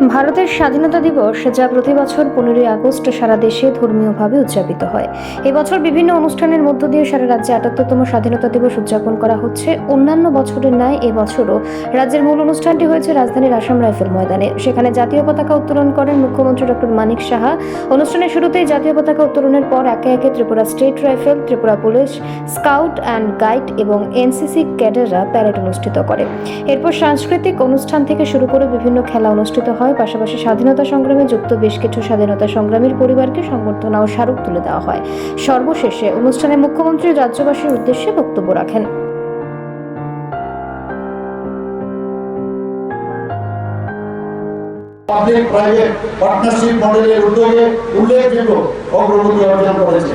ভারতের স্বাধীনতা দিবস, যা প্রতি বছর পনেরোই আগস্ট সারা দেশে ধর্মীয়ভাবে উদযাপিত হয়। এবছর বিভিন্ন অনুষ্ঠানের মধ্য দিয়ে সারা রাজ্যে আটাত্তরতম স্বাধীনতা দিবস উদযাপন করা হচ্ছে। অন্যান্য বছরের ন্যায় এবছরও রাজ্যের মূল অনুষ্ঠানটি হয়েছে রাজধানীর আসাম রাইফেল ময়দানে। সেখানে জাতীয় পতাকা উত্তোলন করেন মুখ্যমন্ত্রী ডক্টর মানিক সাহা। অনুষ্ঠানের শুরুতেই জাতীয় পতাকা উত্তোলনের পর একে একে Tripura state rifle, Tripura police, scout and guide এবং এনসিসি ক্যাডাররা প্যারেড অনুষ্ঠিত করে। এরপর সাংস্কৃতিক অনুষ্ঠান থেকে শুরু করে বিভিন্ন খেলা অনুষ্ঠিত হয়। পাশাপাশি স্বাধীনতা সংগ্রামে যুক্ত বেশ কিছু স্বাধীনতা সংগ্রামীর পরিবারকে সংবর্ধনা ও স্মারক তুলে দেওয়া হয়। সর্বশেষে অনুষ্ঠানে মুখ্যমন্ত্রী রাজ্যবাসীর উদ্দেশ্যে বক্তব্য রাখেন। পাবলিক, প্রাইভেট পার্টনারশিপ মডেলের উদ্যোগে উল্লেখযোগ্য অগ্রগতি অর্জন করেছে।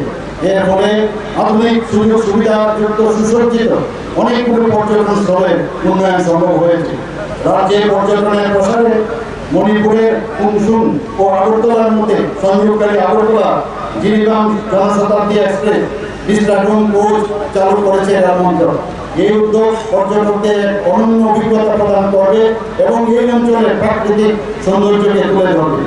এর ফলে আধুনিক সুযোগ সুবিধা যুক্ত সুসজ্জিত অনেকগুলো পর্যটন স্থলের উন্নয়ন সম্ভব হয়েছে। রাজ্যে পর্যটনের প্রসারে মণিপুরের কুমসুম ও আগরতলার মধ্যে সংযোগকারী আগরতলা জিরিবাম জনশতাব্দী এক্সপ্রেস বিশ্রাম কোচ চালু করেছে রেল মন্ত্রক এই উদ্যোগ পর্যটকদের অনন্য অভিজ্ঞতা প্রদান করবে এবং এই অঞ্চলের প্রাকৃতিক সৌন্দর্যকে তুলে ধরবে।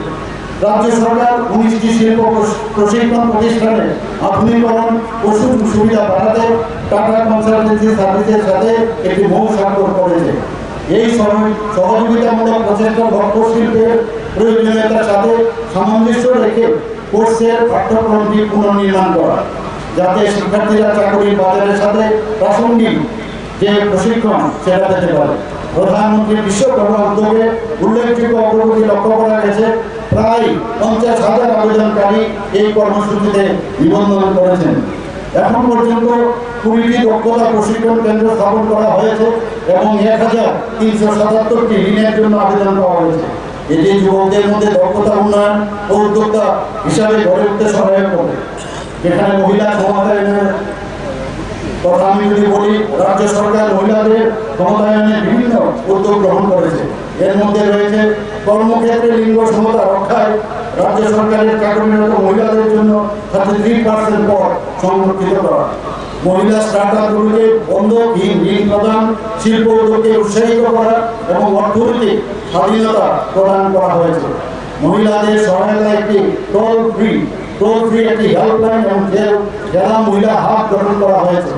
রাজ্য সরকার উনিশটি শিল্প প্রশ- প্রশিক্ষণ প্রতিষ্ঠানে আধুনিকরণ ও সুযোগ সুবিধা বাড়াতে টাটা কনসালটেন্সি সার্ভিসের সাথে একটি মৌ স্বাক্ষর করেছে এই সহ- সহযোগিতামূলক প্রচেষ্টা ভক্ত শিল্পের প্রয়োজনীয়তার সাথে সামঞ্জস্য রেখে কোর্সের পাঠ্যক্রমটি পুনর্নির্মাণ করা, যাতে শিক্ষার্থীরা চাকরির বাজারের সাথে প্রাসঙ্গিক যে প্রশিক্ষণ সেটা পেতে পারে। প্রধানমন্ত্রী বিশ্বকর্মা উদ্যোগে উল্লেখযোগ্য অগ্রগতি লক্ষ্য করা গেছে। প্রায় পঞ্চাশ হাজার আবেদনকারী এই কর্মসূচিতে নিবন্ধন করেছেন। এখন পর্যন্ত কুড়িটি দক্ষতা প্রশিক্ষণ কেন্দ্র স্থাপন করা হয়েছে এবং এক হাজার তিনশো সাতাত্তরটি ঋণের জন্য আবেদন করা হয়েছে। এটি যুবকদের মধ্যে দক্ষতা উন্নয়ন ও উদ্যোক্তা হিসাবে গড়ে উঠতে সহায়ক হবে। যেখানে মহিলা ক্ষমতায়নের কথা আমি যদি বলি, রাজ্য সরকার মহিলাদের ক্ষমতায়নের বিভিন্ন উদ্যোগ গ্রহণ করেছে। এর মধ্যে রয়েছে কর্মক্ষেত্রে লিঙ্গ সমতা রক্ষায় রাজ্য সরকারের চাকরিরত মহিলাদের জন্য থার্টি থ্রি পার্সেন্ট পদ সংরক্ষিত করা। মহিলা স্টার্ট আপগুলিকে বন্ধকহীন ঋণ প্রদান, শিল্প উদ্যোগকে উৎসাহিত করা এবং অর্থনৈতিক স্বাধীনতা প্রদান করা হয়েছে। মহিলাদের সহায়তা একটি টোল ফ্রি টোল ফ্রি একটি হেল্পলাইন এবং জেলা মহিলা হাব গঠন করা হয়েছে।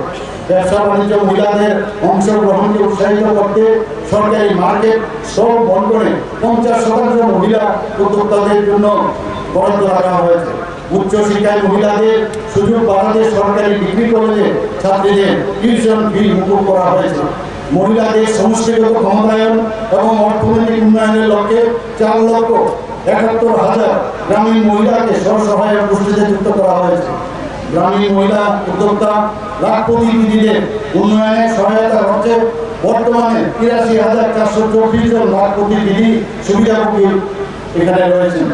ব্যবসা বাণিজ্য মহিলাদের অংশগ্রহণকে উৎসাহিত করতে সরকারি মার্কেট সব বন্টনে পঞ্চাশ শতাংশ মহিলা উদ্যোক্তাদের জন্য বরাদ্দ রাখা হয়েছে। উচ্চ শিক্ষায় মহিলাদের সুযোগ বাড়াতে সরকারি ডিগ্রি কলেজে ছাত্রীদের টিউশন ফি মুকুব করা হয়েছে। মহিলাদের সমষ্টিগত ক্ষমতায়ন এবং অর্থনৈতিক উন্নয়নের লক্ষ্যে চার লক্ষ একাত্তর হাজার গ্রামীণ মহিলাকে স্বসহায়ক গোষ্ঠীতে যুক্ত করা হয়েছে। গ্রামীণ মহিলা উদ্যোক্তা লাখপতি দিদিদের উন্নয়নে সহায়তা করছে। বর্তমানে তিরাশি হাজার চারশো চব্বিশ জন লাখপতি দিদি সুবিধাভোগী এখানে রয়েছেন।